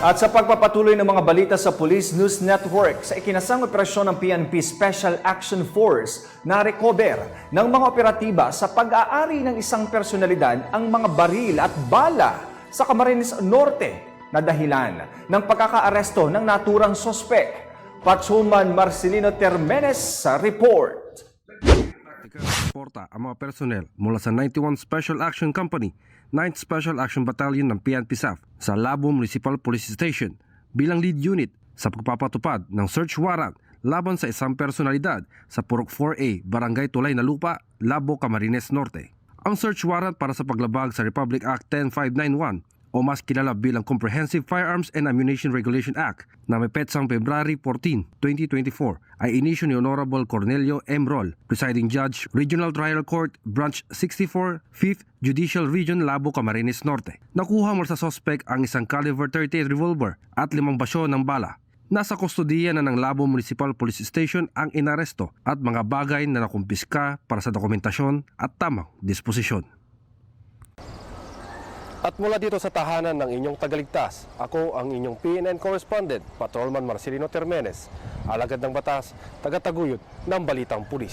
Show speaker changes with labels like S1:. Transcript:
S1: At sa pagpapatuloy ng mga balita sa Police News Network, sa ikinasang operasyon ng PNP Special Action Force na recover ng mga operatiba sa pag-aari ng isang personalidad ang mga baril at bala sa Camarines Norte na dahilan ng pagkakaaresto ng naturang sospek. Patrolman Marcelino Termenes sa report.
S2: Porta ang mga personnel mula sa 91 Special Action Company, 9th Special Action Battalion ng PNP SAF sa Labo Municipal Police Station bilang lead unit sa pagpapatupad ng search warrant laban sa isang personalidad sa Purok 4A, Barangay Tulay na Lupa, Labo, Camarines Norte. Ang search warrant para sa paglabag sa Republic Act 10591 o mas kilala bilang Comprehensive Firearms and Ammunition Regulation Act na may petsang February 14, 2024 ay inisyo ni Honorable Cornelio M. Roll, Presiding Judge, Regional Trial Court, Branch 64, 5th Judicial Region, Labo, Camarines Norte. Nakuha mula sa suspect ang isang caliber 38 revolver at limang basyo ng bala. Nasa kustodiya na ng Labo Municipal Police Station ang inaresto at mga bagay na nakumpiska para sa dokumentasyon at tamang disposisyon. At mula dito sa tahanan ng inyong tagaligtas, ako ang inyong PNN correspondent, Patrolman Marcelino Termenes, alagad ng batas, tagataguyod ng Balitang Pulis.